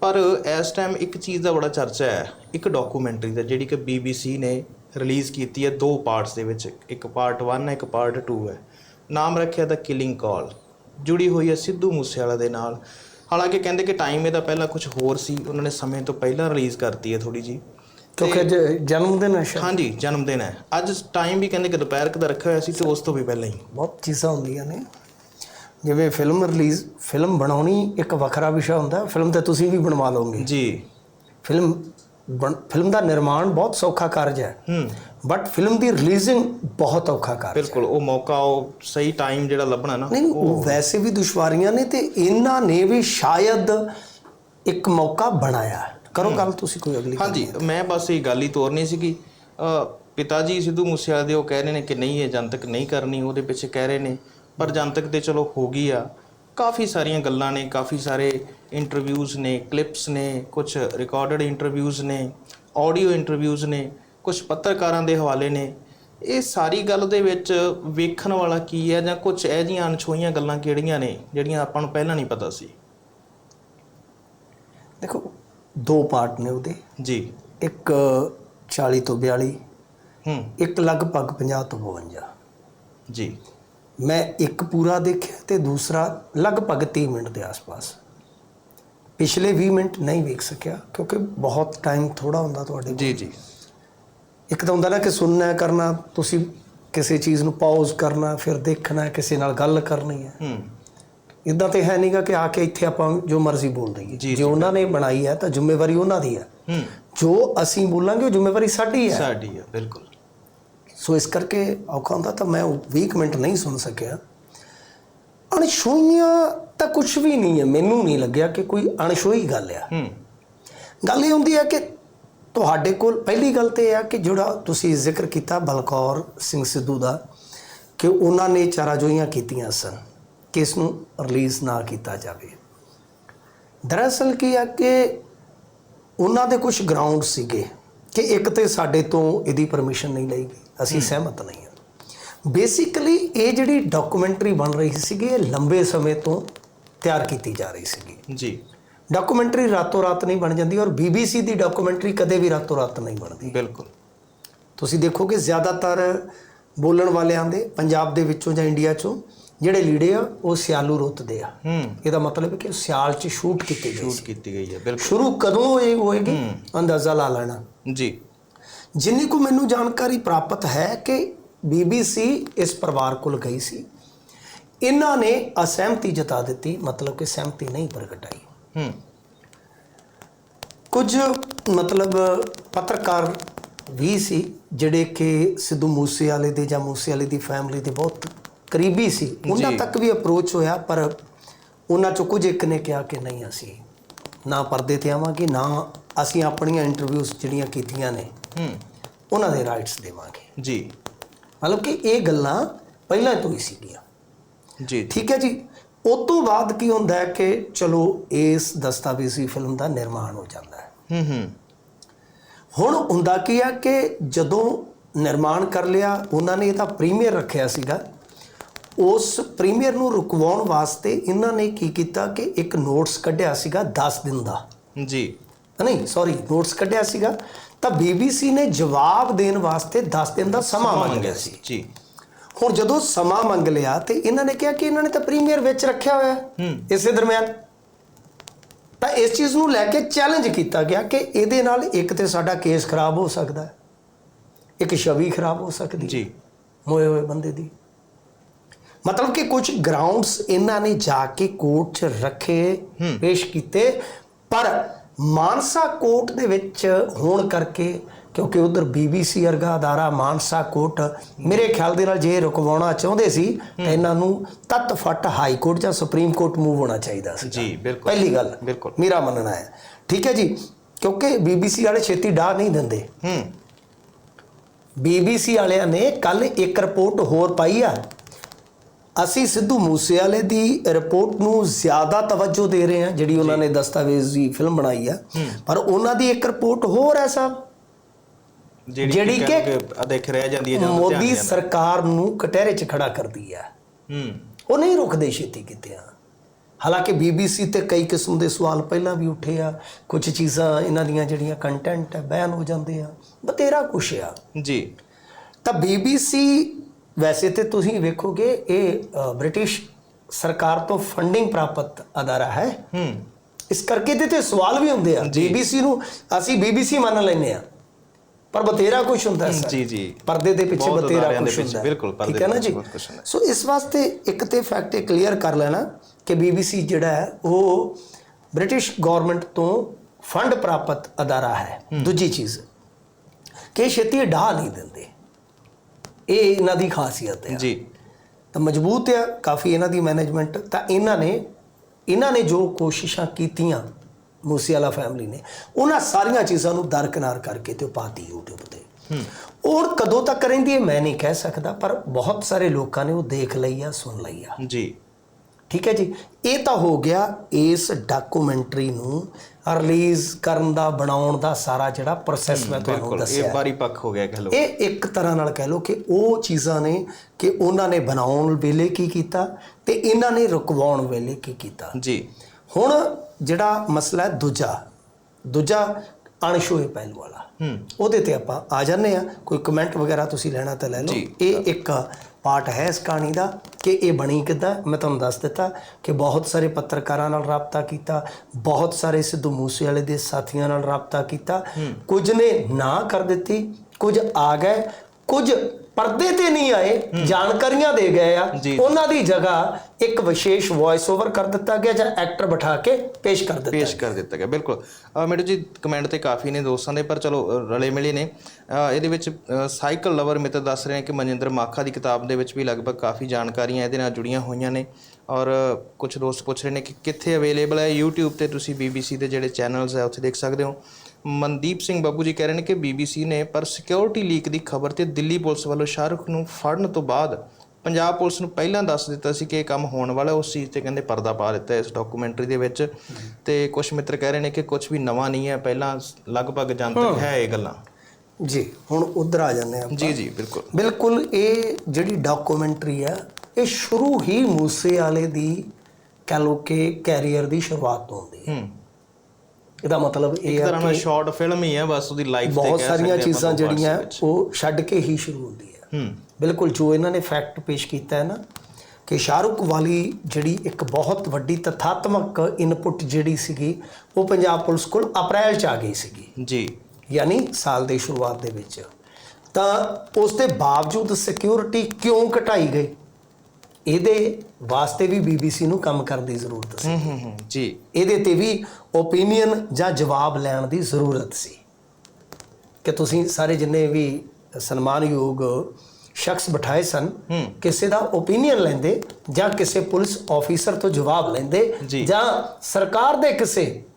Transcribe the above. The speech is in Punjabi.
ਪਰ ਇਸ ਟਾਈਮ ਇੱਕ ਚੀਜ਼ ਦਾ ਬੜਾ ਚਰਚਾ ਹੈ ਇੱਕ ਡਾਕੂਮੈਂਟਰੀ ਦਾ ਜਿਹੜੀ ਕਿ BBC ਨੇ ਰਿਲੀਜ਼ ਕੀਤੀ ਹੈ ਦੋ ਪਾਰਟਸ ਦੇ ਵਿੱਚ ਇੱਕ ਪਾਰਟ 1 ਹੈ ਇੱਕ ਪਾਰਟ 2 ਹੈ। ਨਾਮ ਰੱਖਿਆ ਦਾ ਕਿਲਿੰਗ ਕਾਲ ਜੁੜੀ ਹੋਈ ਹੈ ਸਿੱਧੂ ਮੂਸੇਵਾਲਾ ਦੇ ਨਾਲ। ਹਾਲਾਂਕਿ ਕਹਿੰਦੇ ਕਿ ਟਾਈਮ ਇਹਦਾ ਪਹਿਲਾਂ ਕੁਝ ਹੋਰ ਸੀ ਉਹਨਾਂ ਨੇ ਸਮੇਂ ਤੋਂ ਪਹਿਲਾਂ ਰਿਲੀਜ਼ ਕਰਤੀ ਹੈ ਥੋੜੀ ਜੀ ਕਿਉਂਕਿ ਅੱਜ ਜਨਮ ਦਿਨ ਹੈ ਸ਼ਾਇਦ। ਹਾਂਜੀ ਜਨਮ ਦਿਨ ਹੈ। ਅੱਜ ਟਾਈਮ ਵੀ ਕਹਿੰਦੇ ਕਿ ਦੁਪਹਿਰ ਕੁ ਦਾ ਰੱਖਿਆ ਹੋਇਆ ਸੀ ਤੇ ਉਸ ਤੋਂ ਵੀ ਪਹਿਲਾਂ ਹੀ। ਬਹੁਤ ਚੀਜ਼ਾਂ ਹੁੰਦੀਆਂ ਨੇ। ਜਿਵੇਂ ਫਿਲਮ ਰਿਲੀਜ਼ ਫਿਲਮ ਬਣਾਉਣੀ ਇੱਕ ਵੱਖਰਾ ਵਿਸ਼ਾ ਹੁੰਦਾ ਫਿਲਮ ਤੇ ਤੁਸੀਂ ਵੀ ਬਣਵਾ ਲਓਗੇ। ਜੀ। ਫਿਲਮ ਫਿਲਮ ਦਾ ਨਿਰਮਾਣ ਬਹੁਤ ਸੌਖਾ ਕਾਰਜ ਹੈ। ਹੂੰ। ਬਟ ਫਿਲਮ ਦੀ ਰਿਲੀਜ਼ਿੰਗ ਬਹੁਤ ਔਖਾ ਕਾਰਜ ਹੈ। ਬਿਲਕੁਲ ਉਹ ਮੌਕਾ ਉਹ ਸਹੀ ਟਾਈਮ ਜਿਹੜਾ ਲੱਭਣਾ ਨਾ ਨਹੀਂ ਉਹ ਵੈਸੇ ਵੀ ਦੁਸ਼ਵਾਰੀਆਂ ਨੇ ਤੇ ਇਹਨਾਂ ਨੇ ਵੀ ਸ਼ਾਇਦ ਇੱਕ ਮੌਕਾ ਬਣਾਇਆ। ਕਰੋ ਗੱਲ ਤੁਸੀਂ ਕੋਈ ਅਗਲੀ ਹਾਂਜੀ ਮੈਂ ਬਸ ਇਹ ਗੱਲ ਹੀ ਤੋਰਨੀ ਸੀ ਕਿ ਅ, ਪਿਤਾ ਜੀ ਸਿੱਧੂ ਮੂਸੇਵਾਲੇ ਦੇ ਉਹ ਕਹਿ ਰਹੇ ਨੇ ਕਿ ਨਹੀਂ ਇਹ ਜਨਤਕ ਨਹੀਂ ਕਰਨੀ ਉਹਦੇ ਪਿੱਛੇ ਕਹਿ ਰਹੇ ਨੇ ਪਰ ਜਨਤਕ ਤੇ ਚਲੋ ਹੋ ਗਈ ਆ। ਕਾਫੀ ਸਾਰੀਆਂ ਗੱਲਾਂ ਨੇ ਕਾਫੀ ਸਾਰੇ ਇੰਟਰਵਿਊਜ਼ ਨੇ ਕਲਿੱਪਸ ਨੇ ਕੁਝ ਰਿਕਾਰਡਡ ਇੰਟਰਵਿਊਜ਼ ਨੇ ਆਡੀਓ ਇੰਟਰਵਿਊਜ਼ ਨੇ ਕੁਝ ਪੱਤਰਕਾਰਾਂ ਦੇ ਹਵਾਲੇ ਨੇ। ਇਹ ਸਾਰੀ ਗੱਲ ਦੇ ਵਿੱਚ ਵੇਖਣ ਵਾਲਾ ਕੀ ਹੈ ਜਾਂ ਕੁਝ ਇਹ ਜਿਹੀਆਂ ਅਣਛੋਈਆਂ ਗੱਲਾਂ ਕਿਹੜੀਆਂ ਨੇ ਜਿਹੜੀਆਂ ਆਪਾਂ ਨੂੰ ਪਹਿਲਾਂ ਨਹੀਂ ਪਤਾ ਸੀ? ਦੇਖੋ ਦੋ ਪਾਰਟ ਨੇ ਉਹਦੇ। ਜੀ। ਇੱਕ 40 ਤੋਂ 42 ਹੂੰ। ਇੱਕ ਲਗਭਗ 50 ਤੋਂ 52 ਜੀ। ਮੈਂ ਇੱਕ ਪੂਰਾ ਦੇਖਿਆ ਤੇ ਦੂਸਰਾ ਲਗਭਗ 30 ਮਿੰਟ ਦੇ ਆਸ-ਪਾਸ। ਪਿਛਲੇ 20 ਮਿੰਟ ਨਹੀਂ ਵੇਖ ਸਕਿਆ ਕਿਉਂਕਿ ਬਹੁਤ ਟਾਈਮ ਥੋੜਾ ਹੁੰਦਾ ਤੁਹਾਡੇ ਜੀ ਜੀ। ਇੱਕ ਤਾਂ ਹੁੰਦਾ ਨਾ ਕਿ ਸੁਣਨਾ ਕਰਨਾ ਤੁਸੀਂ ਕਿਸੇ ਚੀਜ਼ ਨੂੰ ਪਾਜ਼ ਕਰਨਾ ਫਿਰ ਦੇਖਣਾ ਹੈ, ਕਿਸੇ ਨਾਲ ਗੱਲ ਕਰਨੀ ਹੈ। ਹੂੰ। ਇਦਾਂ ਤੇ ਹੈ ਨਹੀਂਗਾ ਕਿ ਆ ਕੇ ਇੱਥੇ ਆਪਾਂ ਜੋ ਮਰਜ਼ੀ ਬੋਲ ਦਈਏ। ਜੀ, ਉਹਨਾਂ ਨੇ ਬਣਾਈ ਹੈ ਤਾਂ ਜ਼ਿੰਮੇਵਾਰੀ ਉਹਨਾਂ ਦੀ ਹੈ। ਹੂੰ। ਜੋ ਅਸੀਂ ਬੋਲਾਂਗੇ ਉਹ ਜ਼ਿੰਮੇਵਾਰੀ ਸਾਡੀ ਹੈ। ਸਾਡੀ ਆ ਬਿਲਕੁਲ। ਸੋ ਇਸ ਕਰਕੇ ਔਖਾ ਹੁੰਦਾ ਤਾਂ ਮੈਂ 20 ਮਿੰਟ ਨਹੀਂ ਸੁਣ ਸਕਿਆ। ਅਣਛੋਈਆਂ ਤਾਂ ਕੁਝ ਵੀ ਨਹੀਂ ਹੈ। ਮੈਨੂੰ ਨਹੀਂ ਲੱਗਿਆ ਕਿ ਕੋਈ ਅਣਛੋਈ ਗੱਲ ਆ। ਹੂੰ। ਗੱਲ ਇਹ ਹੁੰਦੀ ਹੈ ਕਿ ਤੁਹਾਡੇ ਕੋਲ ਪਹਿਲੀ ਗੱਲ ਤੇ ਇਹ ਆ ਕਿ ਜਿਹੜਾ ਤੁਸੀਂ ਜ਼ਿਕਰ ਕੀਤਾ ਬਲਕੌਰ ਸਿੰਘ ਸਿੱਧੂ ਦਾ ਕਿ ਉਹਨਾਂ ਨੇ ਚਾਰਾਜੋਈਆਂ ਕੀਤੀਆਂ ਸਨ। ਕਿ ਇਸ ਨੂੰ ਰਿਲੀਜ਼ ਨਾ ਕੀਤਾ ਜਾਵੇ। ਦਰਅਸਲ ਕੀ ਆ ਕਿ ਉਹਨਾਂ ਦੇ ਕੁਝ ਗਰਾਊਂਡ ਸੀਗੇ। ਕਿ ਇੱਕ ਤੇ ਸਾਡੇ ਤੋਂ ਇਹਦੀ ਪਰਮਿਸ਼ਨ ਨਹੀਂ ਲਈ ਗਈ। ਅਸੀਂ ਸਹਿਮਤ ਨਹੀਂ ਹਾਂ। ਬੇਸਿਕਲੀ ਇਹ ਜਿਹੜੀ ਡਾਕੂਮੈਂਟਰੀ ਬਣ ਰਹੀ ਸੀਗੀ ਇਹ ਲੰਬੇ ਸਮੇਂ ਤੋਂ ਤਿਆਰ ਕੀਤੀ ਜਾ ਰਹੀ ਸੀਗੀ। ਜੀ। ਡਾਕੂਮੈਂਟਰੀ ਰਾਤੋਂ ਰਾਤ ਨਹੀਂ ਬਣ ਜਾਂਦੀ ਔਰ BBC ਦੀ ਡਾਕੂਮੈਂਟਰੀ ਕਦੇ ਵੀ ਰਾਤੋਂ ਰਾਤ ਨਹੀਂ ਬਣਦੀ। ਬਿਲਕੁਲ। ਤੁਸੀਂ ਦੇਖੋਗੇ ਜ਼ਿਆਦਾਤਰ ਬੋਲਣ ਵਾਲਿਆਂ ਦੇ ਪੰਜਾਬ ਦੇ ਵਿੱਚੋਂ ਜਾਂ ਇੰਡੀਆ ਚੋਂ ਜਿਹੜੇ ਲੀੜੇ ਆ ਉਹ ਸਿਆਲੂ ਰੁੱਤ ਦੇ ਆ। ਹੂੰ। ਇਹਦਾ ਮਤਲਬ ਹੈ ਕਿ ਸਿਆਲ 'ਚ ਸ਼ੂਟ ਕੀਤੇ ਗਏ ਸ਼ੂਟ ਕੀਤੀ ਗਈ ਹੈ ਬਿਲਕੁਲ। ਸ਼ੁਰੂ ਕਦੋਂ ਹੋਏ ਹੋਏਗੀ? ਅੰਦਾਜ਼ਾ ਲਾ ਲੈਣਾ। ਜੀ। ਜਿੰਨੀ ਕੁ ਮੈਨੂੰ ਜਾਣਕਾਰੀ ਪ੍ਰਾਪਤ ਹੈ ਕਿ BBC ਇਸ ਪਰਿਵਾਰ ਕੋਲ ਗਈ ਸੀ ਇਹਨਾਂ ਨੇ ਅਸਹਿਮਤੀ ਜਤਾ ਦਿੱਤੀ ਮਤਲਬ ਕਿ ਸਹਿਮਤੀ ਨਹੀਂ ਪ੍ਰਗਟਾਈ। ਹੂੰ। ਕੁਝ ਮਤਲਬ ਪੱਤਰਕਾਰ ਵੀ ਸੀ ਜਿਹੜੇ ਕਿ ਸਿੱਧੂ ਮੂਸੇਵਾਲੇ ਦੇ ਜਾਂ ਮੂਸੇਵਾਲੇ ਦੀ ਫੈਮਿਲੀ ਦੇ ਬਹੁਤ ਕਰੀਬੀ ਸੀ। ਉਹਨਾਂ ਤੱਕ ਵੀ ਅਪਰੋਚ ਹੋਇਆ ਪਰ ਉਹਨਾਂ ਚੋਂ ਕੁਝ ਇੱਕ ਨੇ ਕਿਹਾ ਕਿ ਨਹੀਂ ਅਸੀਂ ਨਾ ਪਰਦੇ ਤੇ ਆਵਾਂਗੇ ਨਾ ਅਸੀਂ ਆਪਣੀਆਂ ਇੰਟਰਵਿਊਜ਼ ਜਿਹੜੀਆਂ ਕੀਤੀਆਂ ਨੇ ਹੂੰ। ਉਹਨਾਂ ਦੇ ਰਾਈਟਸ ਦੇਵਾਂਗੇ। ਜੀ। ਮਤਲਬ ਕਿ ਇਹ ਗੱਲਾਂ ਪਹਿਲਾਂ ਤੋਂ ਹੀ ਸੀਗੀਆਂ। ਜੀ। ਠੀਕ ਹੈ ਜੀ? ਉਸ ਤੋਂ ਬਾਅਦ ਕੀ ਹੁੰਦਾ ਹੈ ਕਿ ਚਲੋ ਇਸ ਦਸਤਾਵੇਜ਼ੀ ਫਿਲਮ ਦਾ ਨਿਰਮਾਣ ਹੋ ਜਾਂਦਾ ਹੈ। ਹੂੰ ਹੂੰ। ਹੁਣ ਹੁੰਦਾ ਕੀ ਆ ਕਿ ਜਦੋਂ ਨਿਰਮਾਣ ਕਰ ਲਿਆ ਉਹਨਾਂ ਨੇ ਇਹਦਾ ਪ੍ਰੀਮੀਅਰ ਰੱਖਿਆ ਸੀਗਾ। ਉਸ ਪ੍ਰੀਮੀਅਰ ਨੂੰ ਰੁਕਵਾਉਣ ਵਾਸਤੇ ਇਹਨਾਂ ਨੇ ਕੀ ਕੀਤਾ ਕਿ ਇੱਕ ਨੋਟਸ ਕੱਢਿਆ ਸੀਗਾ 10 ਦਿਨ ਦਾ। ਜੀ। ਨਹੀਂ ਸੌਰੀ ਨੋਟਸ ਕੱਢਿਆ ਸੀਗਾ। ਤਾਂ BBC ਨੇ ਜਵਾਬ ਦੇਣ ਵਾਸਤੇ 10 ਦਿਨ ਦਾ ਸਮਾਂ ਮੰਗਿਆ ਸੀ। ਜੀ। ਹੁਣ ਜਦੋਂ ਸਮਾਂ ਮੰਗ ਲਿਆ ਤੇ ਇਹਨਾਂ ਨੇ ਕਿਹਾ ਕਿ ਇਹਨਾਂ ਨੇ ਤਾਂ ਪ੍ਰੀਮੀਅਰ ਵਿੱਚ ਰੱਖਿਆ ਹੋਇਆ ਹੈ। ਇਸੇ ਦਰਮਿਆਨ। ਤਾਂ ਇਸ ਚੀਜ਼ ਨੂੰ ਲੈ ਕੇ ਚੈਲੰਜ ਕੀਤਾ ਗਿਆ ਕਿ ਇਹਦੇ ਨਾਲ ਇੱਕ ਤੇ ਸਾਡਾ ਕੇਸ ਖਰਾਬ ਹੋ ਸਕਦਾ ਹੈ। ਇੱਕ ਛਵੀ ਖਰਾਬ ਹੋ ਸਕਦੀ ਜੀ। ਮੋਏ ਹੋਏ ਬੰਦੇ ਦੀ। ਮਤਲਬ ਕਿ ਕੁਝ ਗਰਾਊਂਡਸ ਇਹਨਾਂ ਨੇ ਜਾ ਕੇ ਕੋਰਟ 'ਚ ਰੱਖੇ ਪੇਸ਼ ਕੀਤੇ। ਪਰ ਮਾਨਸਾ ਕੋਰਟ ਦੇ ਵਿੱਚ ਹੋਣ ਕਰਕੇ ਕਿਉਂਕਿ ਉਧਰ BBC ਵਰਗਾ ਅਦਾਰਾ ਮਾਨਸਾ ਕੋਰਟ ਮੇਰੇ ਖਿਆਲ ਦੇ ਨਾਲ ਜੇ ਰੁਕਵਾਉਣਾ ਚਾਹੁੰਦੇ ਸੀ ਤਾਂ ਇਹਨਾਂ ਨੂੰ ਤੱਤ ਫੱਟ ਹਾਈ ਕੋਰਟ ਜਾਂ ਸੁਪਰੀਮ ਕੋਰਟ ਮੂਵ ਹੋਣਾ ਚਾਹੀਦਾ ਸੀ। ਜੀ ਬਿਲਕੁਲ। ਪਹਿਲੀ ਗੱਲ ਬਿਲਕੁਲ। ਮੇਰਾ ਮੰਨਣਾ ਹੈ। ਠੀਕ ਹੈ ਜੀ? ਕਿਉਂਕਿ BBC ਵਾਲੇ ਛੇਤੀ ਡਾਹ ਨਹੀਂ ਦਿੰਦੇ। ਹੂੰ। BBC ਵਾਲਿਆਂ ਨੇ ਕੱਲ ਇੱਕ ਰਿਪੋਰਟ ਹੋਰ ਪਾਈ ਆ। ਅਸੀਂ ਸਿੱਧੂ ਮੂਸੇਵਾਲੇ ਦੀ ਰਿਪੋਰਟ ਨੂੰ ਜ਼ਿਆਦਾ ਤਵੱਜੋ ਦੇ ਰਹੇ ਹਾਂ ਜਿਹੜੀ ਉਹਨਾਂ ਨੇ ਦਸਤਾਵੇਜ਼ੀ ਫਿਲਮ ਬਣਾਈ ਆ। ਪਰ ਉਹਨਾਂ ਦੀ ਇੱਕ ਰਿਪੋਰਟ ਹੋਰ ਹੈ ਸਾਹਿਬ ਜਿਹੜੀ ਕਿ ਦੇਖ ਰਹਿ ਜਾਂਦੀ ਹੈ ਜਾਂ ਉਹਦਾ ਧਿਆਨ ਮੋਦੀ ਜਾਂਦਾ। ਸਰਕਾਰ ਨੂੰ ਕਟਹਿਰੇ 'ਚ ਖੜਾ ਕਰਦੀ ਆ। ਹੂੰ। ਉਹ ਨਹੀਂ ਰੁਕਦੇ ਛੇਤੀ ਕਿਤੇ ਆ। ਹਾਲਾਂਕਿ ਬੀਬੀਸੀ ਤੇ ਕਈ ਕਿਸਮ ਦੇ ਸਵਾਲ ਪਹਿਲਾਂ ਵੀ ਉੱਠੇ ਆ। ਕੁਝ ਚੀਜ਼ਾਂ ਇਹਨਾਂ ਦੀਆਂ ਜਿਹੜੀਆਂ ਕੰਟੈਂਟ ਹੈ ਬੈਨ ਹੋ ਜਾਂਦੇ ਆ। ਬਤੇਰਾ ਕੁਛ ਆ। ਜੀ। ਤਾਂ ਬੀਬੀਸੀ ਵੈਸੇ ਤੇ ਤੁਸੀਂ ਵੇਖੋਗੇ ਇਹ ਬ੍ਰਿਟਿਸ਼ ਸਰਕਾਰ ਤੋਂ ਫੰਡਿੰਗ ਪ੍ਰਾਪਤ ਅਦਾਰਾ ਹੈ। ਹੂੰ। ਇਸ ਕਰਕੇ ਇਹਦੇ ਤੇ ਸਵਾਲ ਵੀ ਹੁੰਦੇ ਆ। ਬੀਬੀਸੀ ਨੂੰ ਅਸੀਂ ਬੀਬੀਸੀ ਮੰਨ ਲੈਂਦੇ ਆ ਪਰ ਬਤੇਰਾ ਕੁਝ ਹੁੰਦਾ ਸਰ। ਜੀ ਜੀ। ਪਰਦੇ ਦੇ ਪਿੱਛੇ ਬਤੇਰਾ ਕੁਝ ਹੁੰਦਾ। ਬਿਲਕੁਲ, ਪਰਦੇ ਠੀਕ ਹੈ ਨਾ ਜੀ। ਸੋ ਇਸ ਵਾਸਤੇ ਇੱਕ ਤੇ ਫੈਕਟ ਇਹ ਕਲੀਅਰ ਕਰ ਲੈਣਾ ਕਿ ਬੀਬੀਸੀ ਜਿਹੜਾ ਹੈ ਉਹ ਬ੍ਰਿਟਿਸ਼ ਗਵਰਨਮੈਂਟ ਤੋਂ ਫੰਡ ਪ੍ਰਾਪਤ ਅਦਾਰਾ ਹੈ। ਦੂਜੀ ਚੀਜ਼ ਕਿ ਛੇਤੀ ਢਾਹ ਨਹੀਂ ਦਿੰਦੇ। ਇਹ ਇਹਨਾਂ ਦੀ ਖਾਸੀਅਤ ਹੈ ਜੀ। ਤਾਂ ਮਜ਼ਬੂਤ ਆ ਕਾਫੀ ਇਹਨਾਂ ਦੀ ਮੈਨੇਜਮੈਂਟ ਤਾਂ ਇਹਨਾਂ ਨੇ ਇਹਨਾਂ ਨੇ ਜੋ ਕੋਸ਼ਿਸ਼ਾਂ ਕੀਤੀਆਂ ਮੂਸੇਵਾਲਾ ਫੈਮਿਲੀ ਨੇ ਉਹਨਾਂ ਸਾਰੀਆਂ ਚੀਜ਼ਾਂ ਨੂੰ ਦਰਕਨਾਰ ਕਰਕੇ ਤੇ ਪਾਤੀ YouTube ਤੇ। ਔਰ ਕਦੋਂ ਤੱਕ ਰਹਿੰਦੀ ਹੈ ਮੈਂ ਨਹੀਂ ਕਹਿ ਸਕਦਾ ਪਰ ਬਹੁਤ ਸਾਰੇ ਲੋਕਾਂ ਨੇ ਉਹ ਦੇਖ ਲਈ ਆ ਸੁਣ ਲਈ ਆ। ਜੀ। ਠੀਕ ਹੈ ਜੀ? ਇਹ ਤਾਂ ਹੋ ਗਿਆ ਇਸ ਡਾਕੂਮੈਂਟਰੀ ਨੂੰ ਰਿਲੀਜ਼ ਕਰਨ ਦਾ ਬਣਾਉਣ ਦਾ ਸਾਰਾ ਜਿਹੜਾ ਪ੍ਰੋਸੈਸ ਮੈਂ ਤੁਹਾਨੂੰ ਦੱਸਿਆ ਇਹ ਬਾਰੀ ਪੱਖ ਹੋ ਗਿਆ ਕਹ ਲੋ ਇਹ ਇੱਕ ਤਰ੍ਹਾਂ ਨਾਲ ਕਹਿ ਲਓ ਕਿ ਉਹ ਚੀਜ਼ਾਂ ਨੇ ਕਿ ਉਹਨਾਂ ਨੇ ਬਣਾਉਣ ਵੇਲੇ ਕੀ ਕੀਤਾ ਤੇ ਇਹਨਾਂ ਨੇ ਰੁਕਵਾਉਣ ਵੇਲੇ ਕੀ ਕੀਤਾ। ਜੀ। ਹੁਣ ਜਿਹੜਾ ਮਸਲਾ ਹੈ ਦੂਜਾ ਦੂਜਾ ਅਣਛੋਏ ਪਹਿਲੂ ਵਾਲਾ। ਹੂੰ। ਉਹਦੇ ਤੇ ਆਪਾਂ ਆ ਜਾਂਦੇ ਆ ਕੋਈ ਕਮੈਂਟ ਵਗੈਰਾ ਤੁਸੀਂ ਲੈਣਾ ਤਾਂ ਲੈ ਲਓ। ਇਹ ਇੱਕ ਪਾਰਟ ਹੈ ਇਸ ਕਹਾਣੀ ਦਾ ਕਿ ਇਹ ਬਣੀ ਕਿੱਦਾਂ? ਮੈਂ ਤੁਹਾਨੂੰ ਦੱਸ ਦਿੱਤਾ ਕਿ ਬਹੁਤ ਸਾਰੇ ਪੱਤਰਕਾਰਾਂ ਨਾਲ ਰਾਬਤਾ ਕੀਤਾ ਬਹੁਤ ਸਾਰੇ ਸਿੱਧੂ ਮੂਸੇਵਾਲੇ ਦੇ ਸਾਥੀਆਂ ਨਾਲ ਰਾਬਤਾ ਕੀਤਾ। ਕੁਝ ਨੇ ਨਾ ਕਰ ਦਿੱਤੀ ਕੁਝ ਆ ਗਏ ਕੁਝ ਪਰਦੇ ਤੇ ਨਹੀਂ ਆਏ ਜਾਣਕਾਰੀਆਂ ਦੇ ਗਏ ਆ। ਉਹਨਾਂ ਦੀ ਜਗ੍ਹਾ ਇੱਕ ਵਿਸ਼ੇਸ਼ ਵੌਇਸ ਓਵਰ ਕਰ ਦਿੱਤਾ ਗਿਆ ਜਾਂ ਐਕਟਰ ਬਿਠਾ ਕੇ ਪੇਸ਼ ਕਰ ਦਿੱਤਾ ਪੇਸ਼ ਕਰ ਦਿੱਤਾ ਗਿਆ ਬਿਲਕੁਲ। ਮੈਡਮ ਜੀ ਕਮੈਂਟ ਤੇ ਕਾਫੀ ਨੇ ਦੋਸਤਾਂ ਦੇ ਪਰ ਚਲੋ ਰਲੇ ਮਿਲੇ ਨੇ। ਇਹਦੇ ਵਿੱਚ ਸਾਈਕਲ ਲਵਰ ਮਿੱਤਰ ਦੱਸ ਰਹੇ ਨੇ ਕਿ ਮਨਿੰਦਰ ਮਾਖਾ ਦੀ ਕਿਤਾਬ ਦੇ ਵਿੱਚ ਵੀ ਲਗਭਗ ਕਾਫੀ ਜਾਣਕਾਰੀਆਂ ਇਹਦੇ ਨਾਲ ਜੁੜੀਆਂ ਹੋਈਆਂ ਨੇ। ਔਰ ਕੁਝ ਦੋਸਤ ਪੁੱਛ ਰਹੇ ਨੇ ਕਿ ਕਿੱਥੇ ਅਵੇਲੇਬਲ ਹੈ? YouTube ਤੇ ਤੁਸੀਂ BBC ਦੇ ਜਿਹੜੇ ਚੈਨਲਸ ਹੈ ਉੱਥੇ ਦੇਖ ਸਕਦੇ ਹੋ। ਮਨਦੀਪ ਸਿੰਘ ਬੱਬੂ ਜੀ ਕਹਿ ਰਹੇ ਨੇ ਕਿ BBC ਨੇ ਪਰ ਸਿਕਿਉਰਿਟੀ ਲੀਕ ਦੀ ਖਬਰ ਤੇ ਦਿੱਲੀ ਪੁਲਿਸ ਵੱਲੋਂ ਸ਼ਾਹਰੁਖ ਨੂੰ ਫੜਨ ਤੋਂ ਬਾਅਦ ਪੰਜਾਬ ਪੁਲਿਸ ਨੂੰ ਪਹਿਲਾਂ ਦੱਸ ਦਿੱਤਾ ਸੀ ਕਿ ਇਹ ਕੰਮ ਹੋਣ ਵਾਲਾ ਉਸ ਚੀਜ਼ ਤੇ ਕਹਿੰਦੇ ਪਰਦਾ ਪਾ ਦਿੱਤਾ ਇਸ ਡਾਕੂਮੈਂਟਰੀ ਦੇ ਵਿੱਚ। ਤੇ ਕੁਝ ਮਿੱਤਰ ਕਹਿ ਰਹੇ ਨੇ ਕਿ ਕੁਝ ਵੀ ਨਵਾਂ ਨਹੀਂ ਹੈ ਪਹਿਲਾਂ ਲਗਭਗ ਜਨਤਕ ਹੈ। ਇਹ ਗੱਲਾਂ। ਜੀ ਹੁਣ ਉਧਰ ਆ ਜਾਂਦੇ ਆ ਜੀ ਜੀ ਬਿਲਕੁਲ। ਬਿਲਕੁਲ ਇਹ ਜਿਹੜੀ ਡਾਕੂਮੈਂਟਰੀ ਆ ਇਹ ਸ਼ੁਰੂ ਹੀ ਮੂਸੇ ਵਾਲੇ ਦੀ ਕਹ ਲੋ ਕਿ ਕੈਰੀਅਰ ਦੀ ਸ਼ੁਰੂਆਤ ਤੋਂ ਹੁੰਦੀ ਹੈ। ਹੂੰ। ਇਹਦਾ ਮਤਲਬ ਇਹ ਇੱਕ ਆ ਤਰ੍ਹਾਂ ਸ਼ਾਰਟ ਫਿਲਮ ਹੀ ਹੈ ਬਸ ਉਹਦੀ ਲਾਈਫ ਤੇ ਬਹੁਤ ਸਾਰੀਆਂ ਚੀਜ਼ਾਂ ਜਿਹੜੀਆਂ। ਉਹ ਛੱਡ ਕੇ ਹੀ ਸ਼ੁਰੂ ਹੁੰਦੀ ਹੈ। ਹੂੰ। ਬਿਲਕੁਲ ਜੋ ਇਹਨਾਂ ਨੇ ਫੈਕਟ ਪੇਸ਼ ਕੀਤਾ ਹੈ ਨਾ ਕਿ ਸ਼ਾਹਰੁਖ ਵਾਲੀ ਜਿਹੜੀ ਇੱਕ ਬਹੁਤ ਵੱਡੀ ਤਥਾਤਮਕ ਇਨਪੁਟ ਜਿਹੜੀ ਸੀਗੀ ਉਹ ਪੰਜਾਬ ਪੁਲਿਸ ਕੋਲ ਅਪ੍ਰੈਲ ਚ ਆ ਗਈ ਸੀਗੀ। ਜੀ। ਯਾਨੀ ਸਾਲ ਦੇ ਸ਼ੁਰੂਆਤ ਦੇ ਵਿੱਚ। ਤਾਂ ਉਸ ਦੇ ਬਾਵਜੂਦ ਸਿਕਿਉਰਿਟੀ ਕਿਉਂ ਘਟਾਈ ਗਈ? ਇਹਦੇ ਵਾਸਤੇ ਵੀ ਬੀਬੀਸੀ ਨੂੰ ਕੰਮ ਕਰਨ ਦੀ ਜ਼ਰੂਰਤ ਸੀ ਹੂੰ ਹੂੰ ਜੀ ਇਹਦੇ ਤੇ ਵੀ ਓਪੀਨੀਅਨ ਜਾਂ ਜਵਾਬ ਲੈਣ ਦੀ ਜ਼ਰੂਰਤ ਸੀ ਕਿ ਤੁਸੀਂ ਸਾਰੇ ਜਿੰਨੇ ਵੀ ਸਨਮਾਨਯੋਗ ਸ਼ਖਸ ਬਿਠਾਏ ਸਨ। ਕਿਸੇ ਦਾ ਓਪੀਨੀਅਨ ਲੈਂਦੇ ਜਾਂ ਕਿਸੇ ਪੁਲਿਸ ਆਫੀਸਰ ਤੋਂ ਜਵਾਬ ਲੈਂਦੇ। ਜਾਂ ਸਰਕਾਰ ਦੇ ਕਿਸੇ